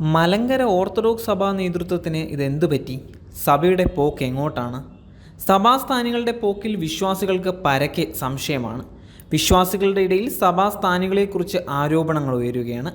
Malankara orthodox സഭാ നേതൃത്വത്തിന് ഇതെന്തു പറ്റി? സഭയുടെ പോക്ക് എങ്ങോട്ടാണ്? സഭാസ്ഥാനികളുടെ പോക്കിൽ വിശ്വാസികൾക്ക് പരക്കെ സംശയമാണ്. വിശ്വാസികളുടെ ഇടയിൽ സഭാസ്ഥാനികളെക്കുറിച്ച് ആരോപണങ്ങൾ ഉയരുകയാണ്.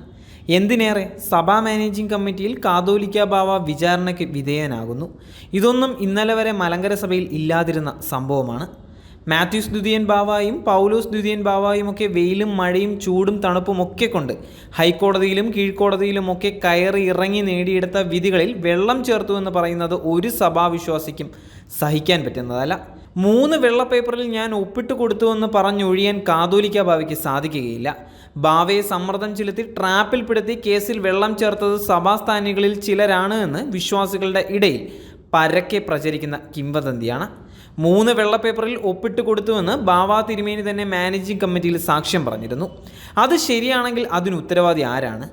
എന്തിനേറെ? സഭാ മാനേജിംഗ് കമ്മിറ്റിയിൽ കാതോലിക്ക ബാവ വിചാരണയ്ക്ക് വിധേയനാകുന്നു. ഇതൊന്നും ഇന്നലെ വരെ മലങ്കര സഭയിൽ ഇല്ലാതിരുന്ന സംഭവമാണ്. മാത്യൂസ് ദ്വിതീയൻ ബാവായും പൗലോസ് ദ്വിതീയൻ ബാവായും ഒക്കെ വെയിലും മഴയും ചൂടും തണുപ്പും ഒക്കെ കൊണ്ട് ഹൈക്കോടതിയിലും കീഴ്ക്കോടതിയിലും ഒക്കെ കയറി ഇറങ്ങി നേടിയെടുത്ത വിധികളിൽ വെള്ളം ചേർത്തു എന്ന് പറയുന്നത് ഒരു സഭാവിശ്വാസിക്കും സഹിക്കാൻ പറ്റുന്നതല്ല. മൂന്ന് വെള്ള പേപ്പറിൽ ഞാൻ ഒപ്പിട്ട് കൊടുത്തുവെന്ന് പറഞ്ഞൊഴിയാൻ കാതോലിക്ക ബാവയ്ക്ക് സാധിക്കുകയില്ല. ബാവയെ സമ്മർദ്ദം ചെലുത്തി ട്രാപ്പിൽപ്പെടുത്തി കേസിൽ വെള്ളം ചേർത്തത് സഭാസ്ഥാനികളിൽ ചിലരാണ് എന്ന് വിശ്വാസികളുടെ ഇടയിൽ പരക്കെ പ്രചരിക്കുന്ന കിംവദന്തിയാണ്. മൂന്ന് വെള്ളപ്പേപ്പറിൽ ഒപ്പിട്ട് കൊടുത്തുവെന്ന് ബാവ തിരുമേനി തന്നെ മാനേജിംഗ് കമ്മിറ്റിയിൽ സാക്ഷ്യം പറഞ്ഞിരുന്നു. അത് ശരിയാണെങ്കിൽ അതിന് ഉത്തരവാദി ആരാണ്?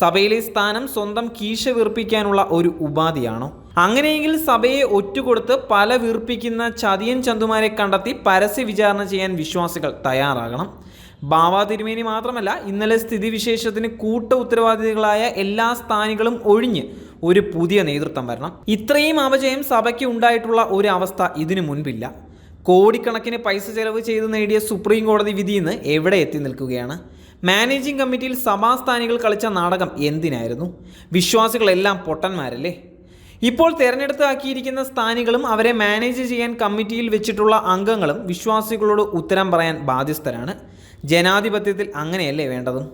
സഭയിലെ സ്ഥാനം സ്വന്തം കീശ വീർപ്പിക്കാനുള്ള ഒരു ഉപാധിയാണോ? അങ്ങനെയെങ്കിൽ സഭയെ ഒറ്റുകൊടുത്ത് പല വീർപ്പിക്കുന്ന ചതിയൻ ചന്തുമാരെ കണ്ടെത്തി പരസ്യ വിചാരണ ചെയ്യാൻ വിശ്വാസികൾ തയ്യാറാകണം. ബാവ തിരുമേനി മാത്രമല്ല ഇന്നലെ സ്ഥിതിവിശേഷത്തിന് കൂട്ട ഉത്തരവാദികളായ എല്ലാ സ്ഥാനികളും ഒഴിഞ്ഞ് ഒരു പുതിയ നേതൃത്വം വരണം. ഇത്രയും അപജയം സഭയ്ക്ക് ഉണ്ടായിട്ടുള്ള ഒരു അവസ്ഥ ഇതിനു മുൻപില്ല. കോടിക്കണക്കിന് പൈസ ചെലവ് ചെയ്ത് നേടിയ സുപ്രീം കോടതി വിധി ഇന്ന് എവിടെ എത്തി നിൽക്കുകയാണ്? മാനേജിംഗ് കമ്മിറ്റിയിൽ സഭാസ്ഥാനികൾ കളിച്ച നാടകം എന്തിനായിരുന്നു? വിശ്വാസികളെല്ലാം പൊട്ടന്മാരല്ലേ? ഇപ്പോൾ തെരഞ്ഞെടുത്താക്കിയിരിക്കുന്ന സ്ഥാനികളും അവരെ മാനേജ് ചെയ്യാൻ കമ്മിറ്റിയിൽ വെച്ചിട്ടുള്ള അംഗങ്ങളും വിശ്വാസികളോട് ഉത്തരം പറയാൻ ബാധ്യസ്ഥരാണ്. ജനാധിപത്യത്തിൽ അങ്ങനെയല്ലേ വേണ്ടതും?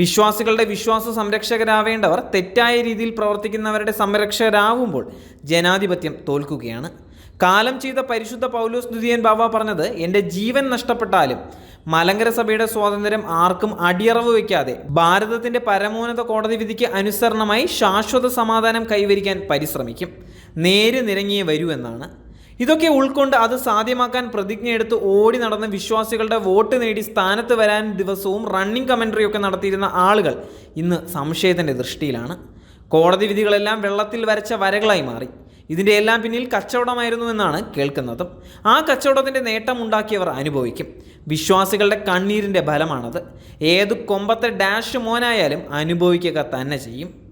വിശ്വാസികളുടെ വിശ്വാസ സംരക്ഷകരാവേണ്ടവർ തെറ്റായ രീതിയിൽ പ്രവർത്തിക്കുന്നവരുടെ സംരക്ഷകരാകുമ്പോൾ ജനാധിപത്യം തോൽക്കുകയാണ്. കാലം ചെയ്ത പരിശുദ്ധ പൗലോസ് ദുതിയൻ ബാബ പറഞ്ഞത് എന്റെ ജീവൻ നഷ്ടപ്പെട്ടാലും മലങ്കര സഭയുടെ സ്വാതന്ത്ര്യം ആർക്കും അടിയറവ് വയ്ക്കാതെ ഭാരതത്തിന്റെ പരമോന്നത കോടതി വിധിക്ക് അനുസരണമായി ശാശ്വത സമാധാനം കൈവരിക്കാൻ പരിശ്രമിക്കും. നേര് നിരങ്ങിയേ വരൂ എന്നാണ്. ഇതൊക്കെ ഉൾക്കൊണ്ട് അത് സാധ്യമാക്കാൻ പ്രതിജ്ഞയെടുത്ത് ഓടി നടന്ന വിശ്വാസികളുടെ വോട്ട് നേടി സ്ഥാനത്ത് വരാൻ ദിവസവും റണ്ണിംഗ് കമൻട്രിയൊക്കെ നടത്തിയിരുന്ന ആളുകൾ ഇന്ന് സംശയത്തിന്റെ ദൃഷ്ടിയിലാണ്. കോടതി വിധികളെല്ലാം വെള്ളത്തിൽ വരച്ച വരകളായി മാറി. ഇതിന്റെ എല്ലാം പിന്നിൽ കച്ചവടമായിരുന്നു എന്നാണ് കേൾക്കുന്നത്. ആ കച്ചവടത്തിന്റെ നേട്ടമുണ്ടാക്കിയവർ അനുഭവിക്കും. വിശ്വാസികളുടെ കണ്ണീരിന്റെ ഫലമാണത് ഏത് കൊമ്പത്തെ ഡാഷ് മോനായാലും അനുഭവിക്കുക തന്നെ ചെയ്യും.